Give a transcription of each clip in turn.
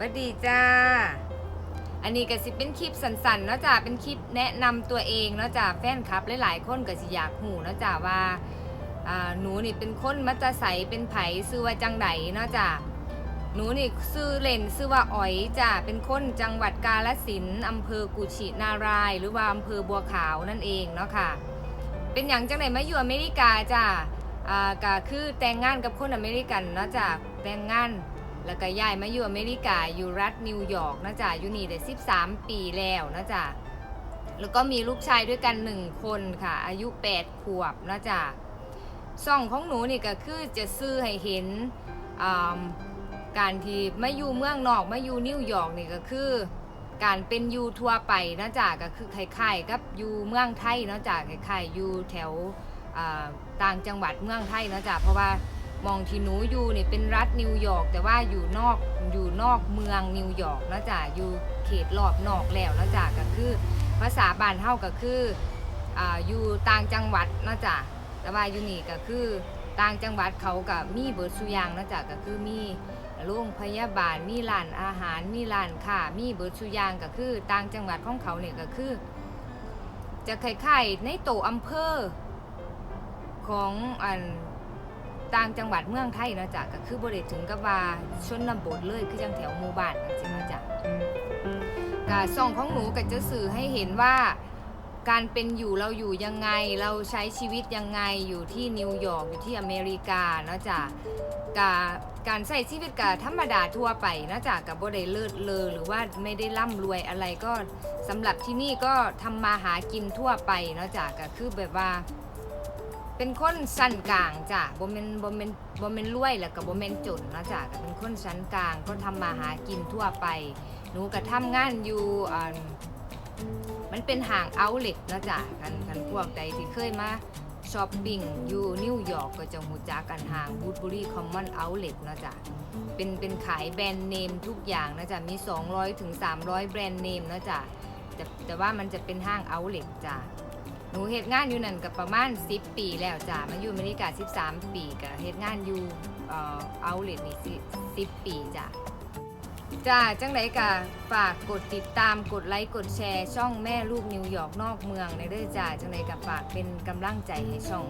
วัสดีจ้า อันนี้ก็สิเป็นคลิปสั้นๆเนาะจ้าเป็นคลิปแนะนำตัวเองเนาะจ้าแฟนคลับหลายๆคนก็สิอยากหูเนาะจ้าว่าหนูนี่เป็นคนมัตใสเป็นไผซื้อว่าจังไดเนาะจ้าหนูนี่ซื้อเล่นซื้อว่าอ๋อยจ้าเป็นคนจังหวัดกาฬสินธุ์อำเภอกุชินาราย หรือว่าอำเภอบัวขาวนั่นเองเนาะค่ะ เป็นอย่างจังไหนมาอยู่อเมริกาจ้าอ่าก็คือแต่งงานกับคนอเมริกันเนาะจ้าแต่งงาน แล้วก็ย้ายมาอยู่อเมริกาอยู่รัฐนิวยอร์กนะจ๊ะอยู่นี่ได้13 ปีแล้วนะจ๊ะแล้วก็มีลูกชายด้วยกันหนึ่งคนค่ะ อายุ 8 ขวบนะจ๊ะซ่องของหนูนี่ก็คือจะซื้อให้เห็นการที่มาอยู่เมืองนอกมาอยู่นิวยอร์กนี่ก็คือ การเป็นยูทั่วไปนะจ๊ะก็คือคล้ายๆกับอยู่เมืองไทยนะจ๊ะคล้ายๆอยู่แถวต่างจังหวัดเมืองไทยนะจ๊ะเพราะว่า มองที่หนูอยู่นี่เป็นรัฐนิวยอร์กแต่ว่าอยู่นอกอยู่นอกเมืองนิวยอร์กนะจ๊ะอยู่เขตรอบนอกแล้วนะจ๊ะก็คือ ภาษาบ้านเฮาก็คืออ่าอยู่ต่างจังหวัดนะจ๊ะแต่ว่าอยู่นี่ก็คือต่างจังหวัดเขาก็มีเบิดสุยางนะจ๊ะก็คือมีโรงพยาบาลมีร้านอาหารมีร้านค้ามีเบิดสุยางก็คือต่างจังหวัดของเขาเนี่ยก็คือ จะคล้ายๆในโตอำเภอของอัน ต่างจังหวัดเมืองไทยนะจ๊ะก็คือบริถึงกับว่าชนบทเลยคือจังแถวหมู่บ้านจริงนะจ๊ะกาส่องของหนูก็จะสื่อให้เห็นว่าการเป็นอยู่เราอยู่ยังไงเราใช้ชีวิตยังไงอยู่ที่นิวยอร์กอยู่ที่อเมริกาเนาะจ๊ะกาการใช้ชีวิตกาธรรมดาทั่วไปนะจ๊ะกับบ่ได้เลิศเลอหรือว่าไม่ได้ร่ำรวยอะไรก็สำหรับที่นี่ก็ทำมาหากินทั่วไปเนาะจ๊ะก็คือแบบว่า เป็นคนสั้นกลางจ้ะบ่แม่นบ่แม่นบ่แม่นรวยแล้วก็บ่แม่นจนนะจ้ะก็เป็นคนชั้นกลางก็ทำมาหากินทั่วไป หนูก็ทำงานอยู่อ่ามันเป็นห้างเอาท์เล็ตนะจ้ะกันกันพวกใดที่เคยมาช้อปปิ้งอยู่นิวยอร์กก็จะหูจักกันห้างบู d บุรีคอมมอนเอาท์เล็ตนะจ้ะเป็นเป็นขายแบรนด์เนมทุกอย่างนะจ๊ะมี 200ถึง300 แบรนด์เนมนะจ๊ะแต่แต่ว่ามันจะเป็นห้างเอาท์เล็ตจ้ะ หนูเฮ็ดงานอยู่นั่นกับประมาณ 10 ปีแล้วจ้ะมาอยู่อเมริกา 13 ปีกับเฮ็ดงานอยู่เอ่อเอาเลทนี่สิ10 ปีจ้ะจ้าจังไดก็ฝากกดติดตามกดไลค์กดแชร์ช่องแม่ลูกนิวยอร์กนอกเมืองในเด้อจ้าจังไดก็ฝากเป็นกำลังใจให้ช่อง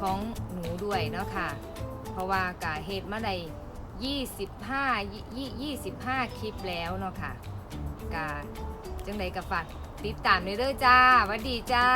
ของหนูด้วยเนาะค่ะ เพราะว่ากะเฮ็ดมาได้25ยี่25 คลิปแล้วเนาะค่ะกะ จังไดก็ฝากติดตามในเด้อจ้าหวัสดีจ้า